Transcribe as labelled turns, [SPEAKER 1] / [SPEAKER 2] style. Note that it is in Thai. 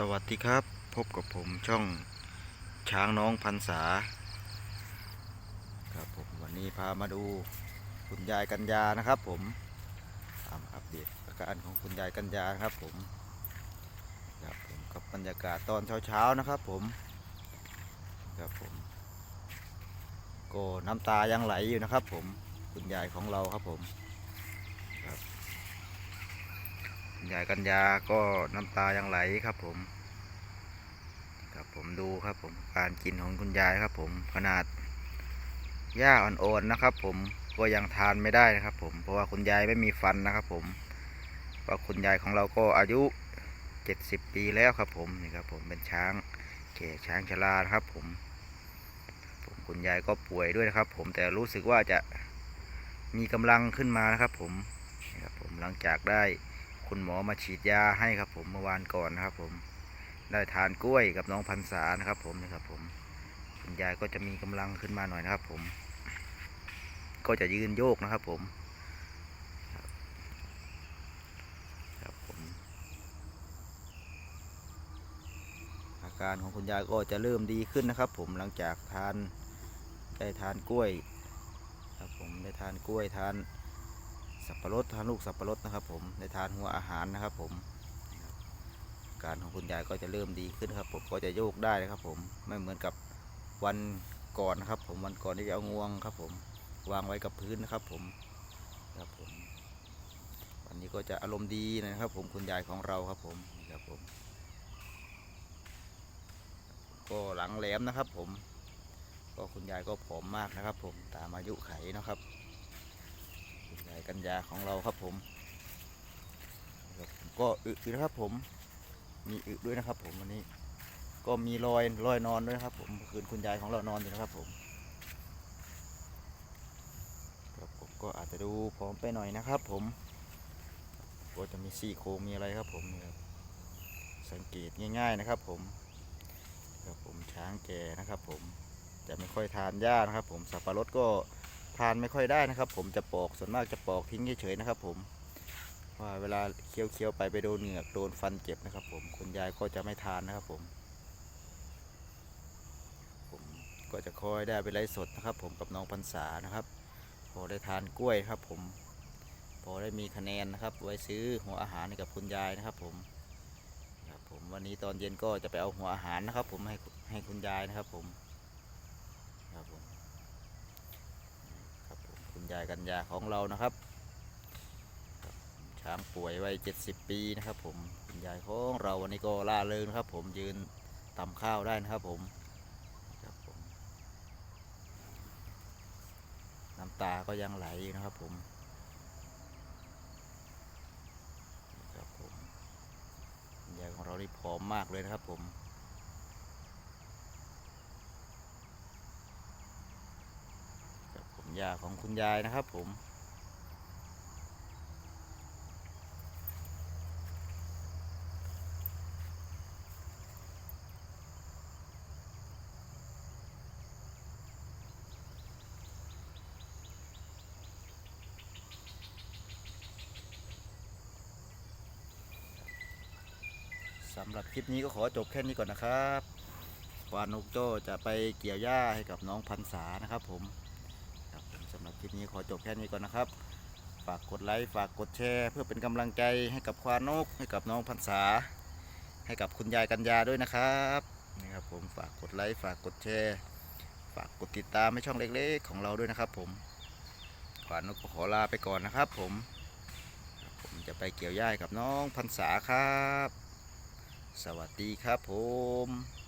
[SPEAKER 1] สวัสดีครับ พบกับผมช่องช้างน้องพันษา ครับผมวันนี้พามาดูคุณยายกัญญานะครับ ผมตามอัปเดตอาการของคุณยายกัญญาครับผมครับผมกับบรรยากาศตอนเช้าๆนะครับ ผมครับผมก็น้ำตายังไหลอยู่นะครับ ผมคุณยายของเราครับผมครับ คุณยายกัญญาก็น้ำตายังไหลครับผมครับผมดูครับผมการกินของคุณยายครับผมขนาดหญ้าอ่อนๆนะครับ ผมก็ยังทานไม่ได้นะครับ ผมเพราะว่าคุณยายไม่มีฟันนะครับ ผมเพราะคุณยายของเราก็อายุเจ็ดสิบปีแล้วครับ ผมนี่ครับ ผมเป็นช้างแก่ช้างชรานะครับ ผมผมคุณยายก็ป่วยด้วยนะครับ ผมแต่รู้สึกว่าจะมีกำลังขึ้นมานะครับ ผมนี่ครับผมหลังจากได้ คุณหมอมาฉีดยาให้ครับผมเมื่อวานก่อนนะครับ ผมได้ทานกล้วยกับน้องพันษานะครับ ผมนะครับ ผมคุณยายก็จะมีกำลังขึ้นมาหน่อยนะครับ ผม ก็จะยืนโยกนะครับ ผมครับผม อาการของคุณยายก็จะเริ่มดีขึ้นนะครับ ผมหลังจากทานได้ทานกล้วย ครับผมได้ทานกล้วยทาน สับปะรดทานลูกสับปะรดนะครับ ผมได้ทานหัวอาหารนะครับ ผมการของคุณยายก็จะเริ่มดีขึ้นครับผมก็จะโยกได้นะครับ ผมไม่เหมือนกับวันก่อนนะครับ ผมวันก่อนที่จะเอางวงครับ ผมวางไว้กับพื้นนะครับ ผมครับผม วันนี้ก็จะอารมณ์ดีนะครับ ผมคุณยายของเราครับ ผมครับผม ก็หลังแหลมนะครับ ผม ก็คุณยายก็ผอมมากนะครับ ผมตามอายุไขนะครับ กัญญาของเราครับผมก็อึอยู่นะครับผม มีอึด้วยนะครับ ผมวันนี้ ก็มีรอยรอยนอนด้วยครับ ผมเมื่อคืนคุณยายของเรานอนอยู่นะครับผมครับผมก็อาจจะดูผอมไปหน่อยนะครับ ผม ก็จะมีซี่โครงมีอะไรครับผมนี่ครับสังเกตง่าย ๆนะครับ ผมครับผมช้างแก่นะครับ ผมจะไม่ค่อยทานหญ้านะครับ ผมสับปะรดก็ ทานไม่ค่อยได้นะครับ ผมจะปอกส่วนมากจะปอกทิ้งเฉยๆนะครับ ผมว่าเวลาเคี้ยวๆไปไปโดนเหงือกโดนฟันเจ็บนะครับ ผมคุณยายก็จะไม่ทานนะครับ ผม ผมก็จะคอยได้ไปไลฟ์สดนะครับ ผมกับน้องพรรษานะครับ พอได้ทานกล้วยครับ ผมพอได้มีคะแนนนะครับ ไว้ซื้อหัวอาหารให้กับคุณยายนะครับผมครับผมวันนี้ตอนเย็นก็จะไปเอาหัวอาหารนะครับ ผมให้ให้คุณยายนะครับ ผมครับผมายกัญญาของเรานะครับ ช้างป่วยวัยเจ็ดสิบปีนะครับผมคุณยายของเราวันนี้ก็ล่าเริงนะครับผมยืนตำข้าวได้นะครับผมครับผม น้ำตาก็ยังไหลอยู่นะครับผมครับผมคุณยายของเรานี่ผอมมากเลยนะครับผม ยาของคุณยายนะครับ ผมสำหรับคลิปนี้ก็ขอจบแค่นี้ก่อนนะครับวานุกโจจะไปเกี่ยวหญ้าให้กับน้องพันษานะครับผม หรับคลิปนี้ขอจบแค่นี้ก่อนนะครับ ฝากกดไลค์ฝากกดแชร์ เพื่อเป็นกำลังใจให้กับควานก ให้กับน้องพันษา ให้กับคุณยายกัญญาด้วยนะครับนี่ครับผมฝากกดไลค์ฝากกดแชร์ ฝากกดติดตามให้ช่องเล็กๆ ของเราด้วยนะครับ ผมควานกก็ขอลาไปก่อนนะครับ ผม ผมจะไปเกี่ยวหญ้าให้กับน้องพันษาครับ สวัสดีครับผม